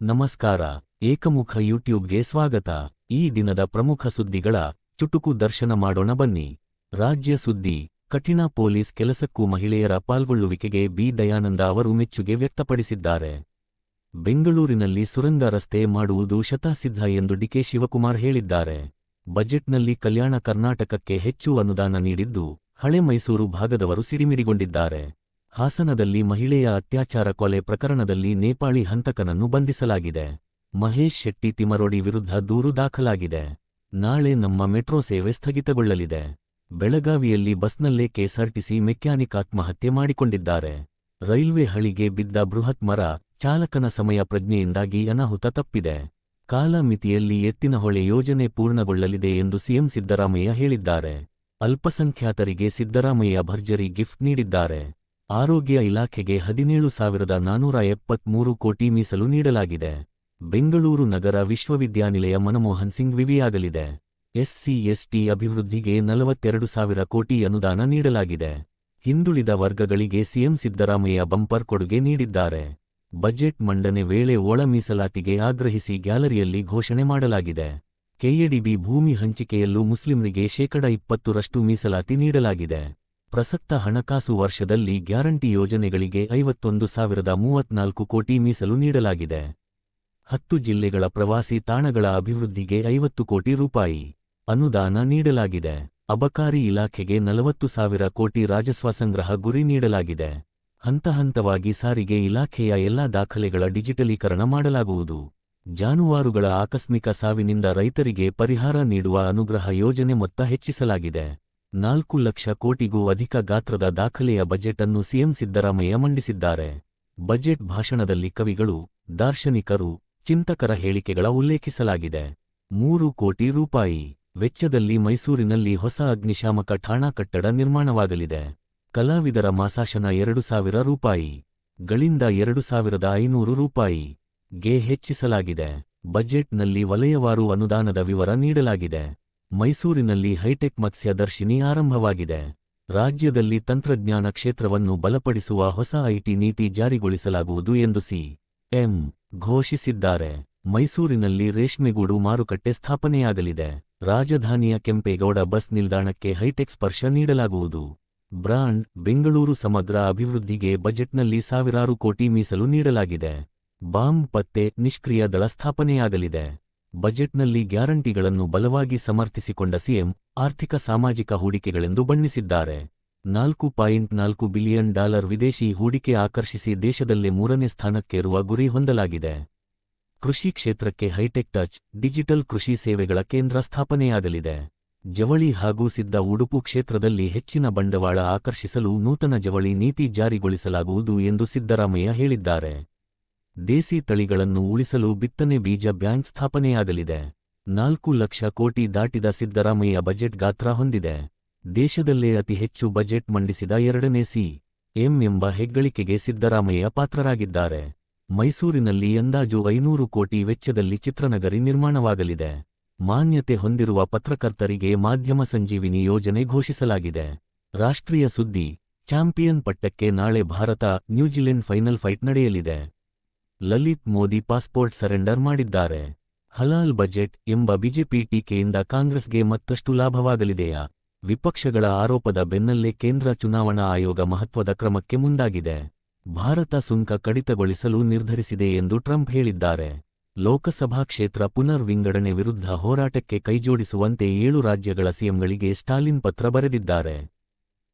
ನಮಸ್ಕಾರ, ಏಕಮುಖ ಯೂಟ್ಯೂಬ್ಗೆ ಸ್ವಾಗತ. ಈ ದಿನದ ಪ್ರಮುಖ ಸುದ್ದಿಗಳ ಚುಟುಕು ದರ್ಶನ ಮಾಡೋಣ ಬನ್ನಿ. ರಾಜ್ಯ ಸುದ್ದಿ, ಕಠಿಣ ಪೊಲೀಸ್ ಕೆಲಸಕ್ಕೂ ಮಹಿಳೆಯರ ಪಾಲ್ಗೊಳ್ಳುವಿಕೆಗೆ ಬಿ. ದಯಾನಂದ ಅವರು ಮೆಚ್ಚುಗೆ ವ್ಯಕ್ತಪಡಿಸಿದ್ದಾರೆ. ಬೆಂಗಳೂರಿನಲ್ಲಿ ಸುರಂಗ ರಸ್ತೆ ಮಾಡುವುದು ಶತಸಿದ್ಧ ಎಂದು ಡಿಕೆ ಶಿವಕುಮಾರ್ ಹೇಳಿದ್ದಾರೆ. ಬಜೆಟ್ನಲ್ಲಿ ಕಲ್ಯಾಣ ಕರ್ನಾಟಕಕ್ಕೆ ಹೆಚ್ಚು ಅನುದಾನ ನೀಡಿದ್ದು ಹಳೆ ಮೈಸೂರು ಭಾಗದವರು ಸಿಡಿಮಿಡಿಗೊಂಡಿದ್ದಾರೆ. ಹಾಸನದಲ್ಲಿ ಮಹಿಳೆಯ ಅತ್ಯಾಚಾರ ಕೊಲೆ ಪ್ರಕರಣದಲ್ಲಿ ನೇಪಾಳಿ ಹಂತಕನನ್ನು ಬಂಧಿಸಲಾಗಿದೆ. ಮಹೇಶ್ ಶೆಟ್ಟಿ ತಿಮರೋಡಿ ವಿರುದ್ಧ ದೂರು ದಾಖಲಾಗಿದೆ. ನಾಳೆ ನಮ್ಮ ಮೆಟ್ರೋ ಸೇವೆ ಸ್ಥಗಿತಗೊಳ್ಳಲಿದೆ. ಬೆಳಗಾವಿಯಲ್ಲಿ ಬಸ್ನಲ್ಲೇ ಕೆಎಸ್ಆರ್ಟಿಸಿ ಮೆಕ್ಯಾನಿಕ್ ಆತ್ಮಹತ್ಯೆ ಮಾಡಿಕೊಂಡಿದ್ದಾರೆ. ರೈಲ್ವೆ ಹಳಿಗೆ ಬಿದ್ದ ಬೃಹತ್ ಮರ, ಚಾಲಕನ ಸಮಯ ಪ್ರಜ್ಞೆಯಿಂದಾಗಿ ಅನಾಹುತ ತಪ್ಪಿದೆ. ಕಾಲಮಿತಿಯಲ್ಲಿ ಎತ್ತಿನಹೊಳೆ ಯೋಜನೆ ಪೂರ್ಣಗೊಳ್ಳಲಿದೆ ಎಂದು ಸಿಎಂ ಸಿದ್ದರಾಮಯ್ಯ ಹೇಳಿದ್ದಾರೆ. ಅಲ್ಪಸಂಖ್ಯಾತರಿಗೆ ಸಿದ್ದರಾಮಯ್ಯ ಭರ್ಜರಿ ಗಿಫ್ಟ್ ನೀಡಿದ್ದಾರೆ. ಆರೋಗ್ಯ ಇಲಾಖೆಗೆ ಹದಿನೇಳು ಸಾವಿರದ ನಾನೂರ ಎಪ್ಪತ್ಮೂರು ಕೋಟಿ ಮೀಸಲು ನೀಡಲಾಗಿದೆ. ಬೆಂಗಳೂರು ನಗರ ವಿಶ್ವವಿದ್ಯಾನಿಲಯ ಮನಮೋಹನ್ ಸಿಂಗ್ ವಿವಿಯಾಗಲಿದೆ. ಎಸ್ಸಿ, ಎಸ್ಟಿ ಅಭಿವೃದ್ಧಿಗೆ ನಲವತ್ತೆರಡು ಸಾವಿರ ಕೋಟಿ ಅನುದಾನ ನೀಡಲಾಗಿದೆ. ಹಿಂದುಳಿದ ವರ್ಗಗಳಿಗೆ ಸಿಎಂ ಸಿದ್ದರಾಮಯ್ಯ ಬಂಪರ್ ಕೊಡುಗೆ ನೀಡಿದ್ದಾರೆ. ಬಜೆಟ್ ಮಂಡನೆ ವೇಳೆ ಒಳ ಮೀಸಲಾತಿಗೆ ಆಗ್ರಹಿಸಿ ಗ್ಯಾಲರಿಯಲ್ಲಿ ಘೋಷಣೆ ಮಾಡಲಾಗಿದೆ. ಕೆಎಡಿಬಿ ಭೂಮಿ ಹಂಚಿಕೆಯಲ್ಲೂ ಮುಸ್ಲಿಂರಿಗೆ ಶೇಕಡ ಇಪ್ಪತ್ತರಷ್ಟು ಮೀಸಲಾತಿ ನೀಡಲಾಗಿದೆ. ಪ್ರಸಕ್ತ ಹಣಕಾಸು ವರ್ಷದಲ್ಲಿ ಗ್ಯಾರಂಟಿ ಯೋಜನೆಗಳಿಗೆ ಐವತ್ತೊಂದು ಸಾವಿರದ ಮೂವತ್ನಾಲ್ಕು ಕೋಟಿ ಮೀಸಲು ನೀಡಲಾಗಿದೆ. ಹತ್ತು ಜಿಲ್ಲೆಗಳ ಪ್ರವಾಸಿ ತಾಣಗಳ ಅಭಿವೃದ್ಧಿಗೆ ಐವತ್ತು ಕೋಟಿ ರೂಪಾಯಿ ಅನುದಾನ ನೀಡಲಾಗಿದೆ. ಅಬಕಾರಿ ಇಲಾಖೆಗೆ ನಲವತ್ತು ಸಾವಿರ ಕೋಟಿ ರಾಜಸ್ವ ಸಂಗ್ರಹ ಗುರಿ ನೀಡಲಾಗಿದೆ. ಹಂತ ಹಂತವಾಗಿ ಸಾರಿಗೆ ಇಲಾಖೆಯ ಎಲ್ಲಾ ದಾಖಲೆಗಳ ಡಿಜಿಟಲೀಕರಣ ಮಾಡಲಾಗುವುದು. ಜಾನುವಾರುಗಳ ಆಕಸ್ಮಿಕ ಸಾವಿನಿಂದ ರೈತರಿಗೆ ಪರಿಹಾರ ನೀಡುವ ಅನುಗ್ರಹ ಯೋಜನೆ ಮೊತ್ತ ಹೆಚ್ಚಿಸಲಾಗಿದೆ. ನಾಲ್ಕು ಲಕ್ಷ ಕೋಟಿಗೂ ಅಧಿಕ ಗಾತ್ರದ ದಾಖಲೆಯ ಬಜೆಟ್ ಅನ್ನು ಸಿಎಂ ಸಿದ್ದರಾಮಯ್ಯ ಮಂಡಿಸಿದ್ದಾರೆ. ಬಜೆಟ್ ಭಾಷಣದಲ್ಲಿ ಕವಿಗಳು, ದಾರ್ಶನಿಕರು, ಚಿಂತಕರ ಹೇಳಿಕೆಗಳ ಉಲ್ಲೇಖಿಸಲಾಗಿದೆ. ಮೂರು ಕೋಟಿ ರೂಪಾಯಿ ವೆಚ್ಚದಲ್ಲಿ ಮೈಸೂರಿನಲ್ಲಿ ಹೊಸ ಅಗ್ನಿಶಾಮಕ ಠಾಣಾ ಕಟ್ಟಡ ನಿರ್ಮಾಣವಾಗಲಿದೆ. ಕಲಾವಿದರ ಮಾಸಾಶನ ಎರಡು ಸಾವಿರ ರೂಪಾಯಿ, ಗಳಿಂದ ಎರಡು ಸಾವಿರದ ಐನೂರು ರೂಪಾಯಿ ಗೆ ಹೆಚ್ಚಿಸಲಾಗಿದೆ. ಬಜೆಟ್ನಲ್ಲಿ ವಲಯವಾರು ಅನುದಾನದ ವಿವರ ನೀಡಲಾಗಿದೆ. ಮೈಸೂರಿನಲ್ಲಿ ಹೈಟೆಕ್ ಮತ್ಸ್ಯದರ್ಶಿನಿ ಆರಂಭವಾಗಿದೆ. ರಾಜ್ಯದಲ್ಲಿ ತಂತ್ರಜ್ಞಾನ ಕ್ಷೇತ್ರವನ್ನು ಬಲಪಡಿಸುವ ಹೊಸ ಐಟಿ ನೀತಿ ಜಾರಿಗೊಳಿಸಲಾಗುವುದು ಎಂದು ಸಿ ಎಂ ಘೋಷಿಸಿದ್ದಾರೆ. ಮೈಸೂರಿನಲ್ಲಿ ರೇಷ್ಮೆಗೂಡು ಮಾರುಕಟ್ಟೆ ಸ್ಥಾಪನೆಯಾಗಲಿದೆ. ರಾಜಧಾನಿಯ ಕೆಂಪೇಗೌಡ ಬಸ್ ನಿಲ್ದಾಣಕ್ಕೆ ಹೈಟೆಕ್ ಸ್ಪರ್ಶ ನೀಡಲಾಗುವುದು. ಬ್ರಾಂಡ್ ಬೆಂಗಳೂರು ಸಮಗ್ರ ಅಭಿವೃದ್ಧಿಗೆ ಬಜೆಟ್ನಲ್ಲಿ ಸಾವಿರಾರು ಕೋಟಿ ಮೀಸಲು ನೀಡಲಾಗಿದೆ. ಬಾಂಬ್ ಪತ್ತೆ ನಿಷ್ಕ್ರಿಯ ದಳ ಸ್ಥಾಪನೆಯಾಗಲಿದೆ. ಬಜೆಟ್ನಲ್ಲಿ ಗ್ಯಾರಂಟಿಗಳನ್ನು ಬಲವಾಗಿ ಸಮರ್ಥಿಸಿಕೊಂಡ ಸಿಎಂ ಆರ್ಥಿಕ ಸಾಮಾಜಿಕ ಹೂಡಿಕೆಗಳೆಂದು ಬಣ್ಣಿಸಿದ್ದಾರೆ. ನಾಲ್ಕು ಪಾಯಿಂಟ್ ನಾಲ್ಕು ಬಿಲಿಯನ್ ಡಾಲರ್ ವಿದೇಶಿ ಹೂಡಿಕೆ ಆಕರ್ಷಿಸಿ ದೇಶದಲ್ಲೇ ಮೂರನೇ ಸ್ಥಾನಕ್ಕೇರುವ ಗುರಿ ಹೊಂದಲಾಗಿದೆ. ಕೃಷಿ ಕ್ಷೇತ್ರಕ್ಕೆ ಹೈಟೆಕ್ ಟಚ್, ಡಿಜಿಟಲ್ ಕೃಷಿ ಸೇವೆಗಳ ಕೇಂದ್ರ ಸ್ಥಾಪನೆಯಾಗಲಿದೆ. ಜವಳಿ ಹಾಗೂ ಸಿದ್ಧ ಉಡುಪು ಕ್ಷೇತ್ರದಲ್ಲಿ ಹೆಚ್ಚಿನ ಬಂಡವಾಳ ಆಕರ್ಷಿಸಲು ನೂತನ ಜವಳಿ ನೀತಿ ಜಾರಿಗೊಳಿಸಲಾಗುವುದು ಎಂದು ಸಿದ್ದರಾಮಯ್ಯ ಹೇಳಿದ್ದಾರೆ. ದೇಸಿ ತಳಿಗಳನ್ನು ಉಳಿಸಲು ಬಿತ್ತನೆ ಬೀಜ ಬ್ಯಾಂಕ್ ಸ್ಥಾಪನೆಯಾಗಲಿದೆ. ನಾಲ್ಕು ಲಕ್ಷ ಕೋಟಿ ದಾಟಿದ ಸಿದ್ದರಾಮಯ್ಯ ಬಜೆಟ್ ಗಾತ್ರ ಹೊಂದಿದೆ. ದೇಶದಲ್ಲೇ ಅತಿ ಹೆಚ್ಚು ಬಜೆಟ್ ಮಂಡಿಸಿದ ಎರಡನೇ ಸಿ ಎಂ ಎಂಬ ಹೆಗ್ಗಳಿಕೆಗೆ ಸಿದ್ದರಾಮಯ್ಯ ಪಾತ್ರರಾಗಿದ್ದಾರೆ. ಮೈಸೂರಿನಲ್ಲಿ ಅಂದಾಜು ಐನೂರು ಕೋಟಿ ವೆಚ್ಚದಲ್ಲಿ ಚಿತ್ರನಗರಿ ನಿರ್ಮಾಣವಾಗಲಿದೆ. ಮಾನ್ಯತೆ ಹೊಂದಿರುವ ಪತ್ರಕರ್ತರಿಗೆ ಮಾಧ್ಯಮ ಸಂಜೀವಿನಿ ಯೋಜನೆ ಘೋಷಿಸಲಾಗಿದೆ. ರಾಷ್ಟ್ರೀಯ ಸುದ್ದಿ ಚಾಂಪಿಯನ್ ಪಟ್ಟಕ್ಕೆ ನಾಳೆ ಭಾರತ ನ್ಯೂಜಿಲೆಂಡ್ ಫೈನಲ್ ಫೈಟ್ ನಡೆಯಲಿದೆ. ಲಲಿತ್ ಮೋದಿ ಪಾಸ್ಪೋರ್ಟ್ ಸರೆಂಡರ್ ಮಾಡಿದ್ದಾರೆ. ಹಲಾಲ್ ಬಜೆಟ್ ಎಂಬ ಬಿಜೆಪಿ ಟೀಕೆಯಿಂದ ಕಾಂಗ್ರೆಸ್ಗೆ ಮತ್ತಷ್ಟು ಲಾಭವಾಗಲಿದೆಯಾ? ವಿಪಕ್ಷಗಳ ಆರೋಪದ ಬೆನ್ನಲ್ಲೇ ಕೇಂದ್ರ ಚುನಾವಣಾ ಆಯೋಗ ಮಹತ್ವದ ಕ್ರಮಕ್ಕೆ ಮುಂದಾಗಿದೆ. ಭಾರತ ಸುಂಕ ಕಡಿತಗೊಳಿಸಲು ನಿರ್ಧರಿಸಿದೆ ಎಂದು ಟ್ರಂಪ್ ಹೇಳಿದ್ದಾರೆ. ಲೋಕಸಭಾ ಕ್ಷೇತ್ರ ಪುನರ್ ವಿಂಗಡಣೆ ವಿರುದ್ಧ ಹೋರಾಟಕ್ಕೆ ಕೈಜೋಡಿಸುವಂತೆ ಏಳು ರಾಜ್ಯಗಳ ಸಿಎಂಗಳಿಗೆ ಸ್ಟಾಲಿನ್ ಪತ್ರ ಬರೆದಿದ್ದಾರೆ.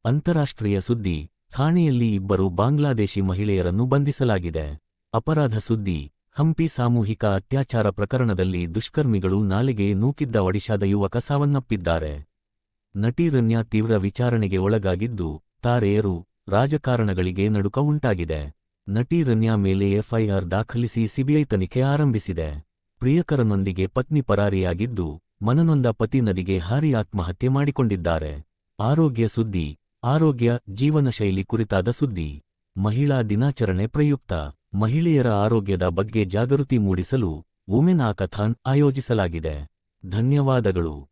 ಅಂತಾರಾಷ್ಟ್ರೀಯ ಸುದ್ದಿ, ಠಾಣೆಯಲ್ಲಿ ಇಬ್ಬರು ಬಾಂಗ್ಲಾದೇಶಿ ಮಹಿಳೆಯರನ್ನು ಬಂಧಿಸಲಾಗಿದೆ. ಅಪರಾಧ ಸುದ್ದಿ, ಹಂಪಿ ಸಾಮೂಹಿಕ ಅತ್ಯಾಚಾರ ಪ್ರಕರಣದಲ್ಲಿ ದುಷ್ಕರ್ಮಿಗಳು ನಾಲೆಗೆ ನೂಕಿದ್ದ ಒಡಿಶಾದ ಯುವಕ ಸಾವನ್ನಪ್ಪಿದ್ದಾರೆ. ನಟಿ ರನ್ಯಾ ತೀವ್ರ ವಿಚಾರಣೆಗೆ ಒಳಗಾಗಿದ್ದು, ತಾರೆಯರು ರಾಜಕಾರಣಗಳಿಗೆ ನಡುಕ ಉಂಟಾಗಿದೆ. ನಟಿ ರನ್ಯಾ ಮೇಲೆ ಎಫ್ಐಆರ್ ದಾಖಲಿಸಿ ಸಿಬಿಐ ತನಿಖೆ ಆರಂಭಿಸಿದೆ. ಪ್ರಿಯಕರನೊಂದಿಗೆ ಪತ್ನಿ ಪರಾರಿಯಾಗಿದ್ದು, ಮನನೊಂದ ಪತಿ ನದಿಗೆ ಹಾರಿ ಆತ್ಮಹತ್ಯೆ ಮಾಡಿಕೊಂಡಿದ್ದಾರೆ. ಆರೋಗ್ಯ ಸುದ್ದಿ, ಆರೋಗ್ಯ ಜೀವನ ಶೈಲಿ ಕುರಿತಾದ ಸುದ್ದಿ, ಮಹಿಳಾ ದಿನಾಚರಣೆ ಪ್ರಯುಕ್ತ. ಮಹಿಳೆಯರ ಆರೋಗ್ಯದ ಬಗ್ಗೆ ಜಾಗೃತಿ ಮೂಡಿಸಲು ವುಮೆನ್ ಆಕಥಾನ್ ಆಯೋಜಿಸಲಾಗಿದೆ. ಧನ್ಯವಾದಗಳು.